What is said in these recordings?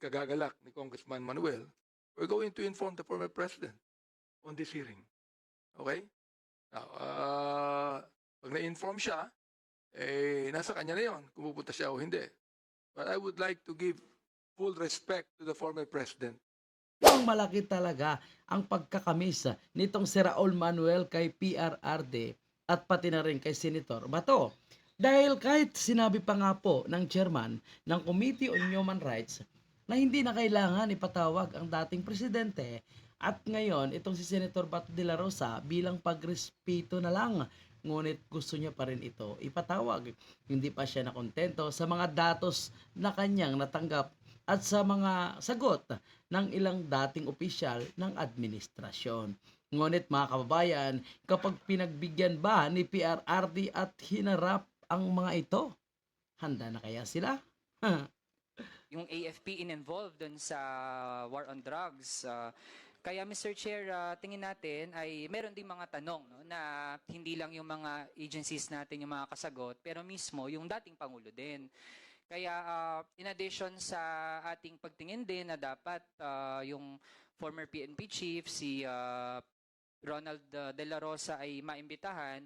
ikagagalak ni Congressman Manuel, we're going to inform the former president on this hearing. Okay? Now, uh, pag na-inform siya, eh, nasa kanya na yon kung pupunta siya o hindi. But I would like to give full respect to the former president. Ang malaki talaga ang pagkakamis nitong si Raul Manuel kay PRRD at pati na rin kay Senator Bato. Dahil kahit sinabi pa nga po ng chairman ng Committee on Human Rights na hindi na kailangan ipatawag ang dating presidente at ngayon itong si Senator Bato de la Rosa bilang pagrespeto na lang ngunit gusto niya pa rin ito ipatawag. Hindi pa siya nakontento sa mga datos na kanyang natanggap at sa mga sagot ng ilang dating opisyal ng administrasyon. Ngunit mga kababayan, kapag pinagbigyan ba ni PRRD at hinarap ang mga ito, handa na kaya sila? yung AFP in-involved dun sa war on drugs. Ah, kaya Mr. Chair, ah, tingin natin ay meron ding mga tanong no, na hindi lang yung mga agencies natin yung mga kasagot, pero mismo yung dating Pangulo din. Kaya ah, in addition sa ating pagtingin din na dapat ah, yung former PNP chief, si ah, Ronald ah, De La Rosa ay maimbitahan,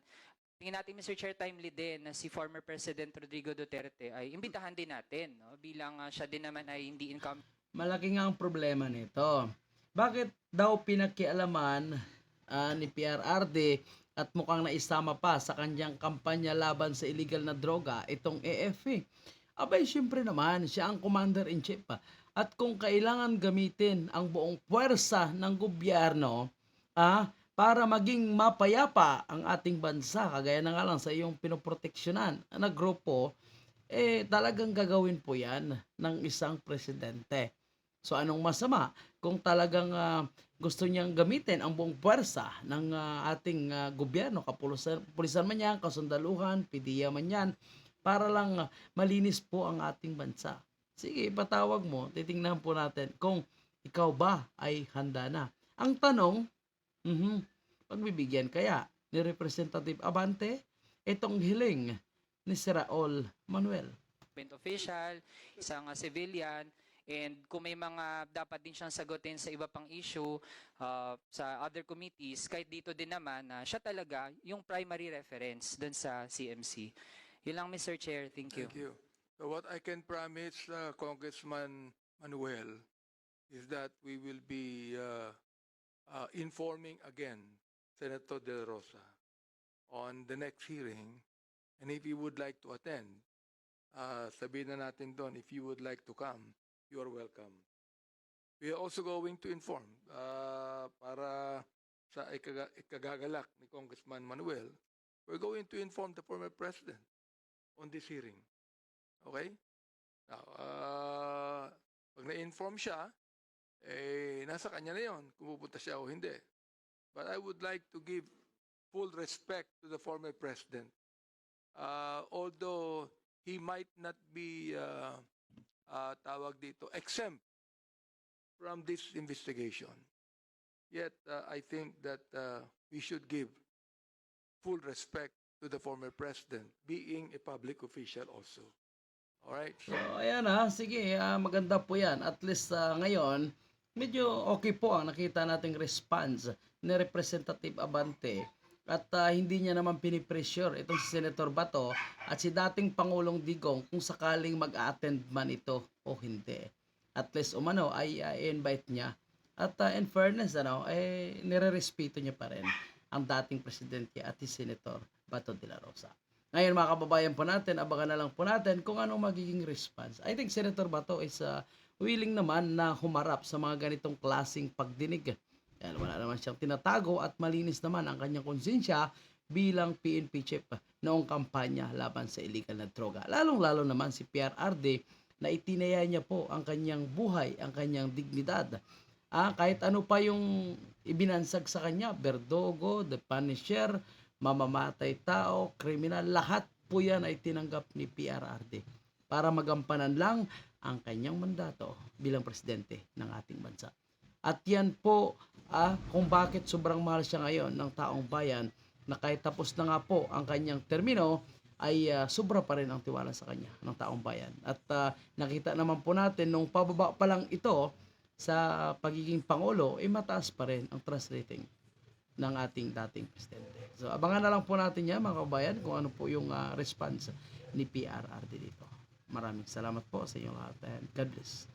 tingin natin Mr. Chair timely din na si former President Rodrigo Duterte ay imbitahan din natin no, bilang ah, siya din naman ay hindi income Malaki nga ang problema nito. Bakit daw pinakialaman ah, ni PRRD at mukhang naisama pa sa kanyang kampanya laban sa illegal na droga itong AFP? Abay, syempre naman, siya ang commander-in-chief. pa. At kung kailangan gamitin ang buong puwersa ng gobyerno ah, para maging mapayapa ang ating bansa, kagaya na nga lang sa iyong pinoproteksyonan na grupo, eh talagang gagawin po yan ng isang presidente. So anong masama kung talagang ah, gusto niyang gamitin ang buong puwersa ng ah, ating ah, gobyerno, kapulisan pulisan man yan, kasundaluhan, pidiya man yan, para lang malinis po ang ating bansa. Sige, ipatawag mo, titingnan po natin kung ikaw ba ay handa na. Ang tanong, mhm, pagbibigyan kaya ni Representative Abante itong hiling ni si Raul Manuel. government official, isang ah, civilian, and kung may mga dapat din siyang sagutin sa iba pang issue ah, sa other committees, kahit dito din naman, na siya talaga yung primary reference dun sa CMC. Yun lang, Mr. Chair. Thank you. Thank you. So what I can promise uh, Congressman Manuel is that we will be uh, uh, informing again Senator De Rosa on the next hearing. And if you would like to attend, uh, sabihin na natin doon, if you would like to come, you are welcome. We are also going to inform uh, para sa ikaga- ikagagalak ni Congressman Manuel, we're going to inform the former president on this hearing. Okay? Now, uh, pag na-inform siya, eh, nasa kanya na yon kung pupunta siya o hindi. But I would like to give full respect to the former president. Uh, although he might not be, uh, uh, tawag dito, exempt from this investigation. Yet, uh, I think that uh, we should give full respect to the former president, being a public official also. All right? So, ayan ha. Sige, ah, maganda po yan. At least ah, ngayon, medyo okay po ang nakita nating response ni Representative Abante. At ah, hindi niya naman pinipressure itong si Senator Bato at si dating Pangulong Digong kung sakaling mag-attend man ito o hindi. At least umano ay ah, invite niya. At ah, in fairness, ano, eh, nire-respeto niya pa rin ang dating presidente at si Senator Bato de la Rosa. Ngayon mga kababayan po natin, abangan na lang po natin kung anong magiging response. I think Senator Bato is uh, willing naman na humarap sa mga ganitong klasing pagdinig. Dahil wala naman siyang tinatago at malinis naman ang kanyang konsensya bilang PNP chief noong kampanya laban sa illegal na droga. Lalong-lalo naman si PRRD na itinaya niya po ang kanyang buhay, ang kanyang dignidad. Ah, kahit ano pa yung ibinansag sa kanya, Berdogo, The Punisher, mamamatay tao, kriminal, lahat po yan ay tinanggap ni PRRD para magampanan lang ang kanyang mandato bilang presidente ng ating bansa. At yan po ah, kung bakit sobrang mahal siya ngayon ng taong bayan na kahit tapos na nga po ang kanyang termino ay ah, sobra pa rin ang tiwala sa kanya ng taong bayan. At ah, nakita naman po natin nung pababa pa lang ito sa pagiging pangulo, eh mataas pa rin ang trust rating ng ating dating presidente. So abangan na lang po natin yan mga kabayan kung ano po yung ah, response ni PRRD dito. Maraming salamat po sa inyong lahat and God bless.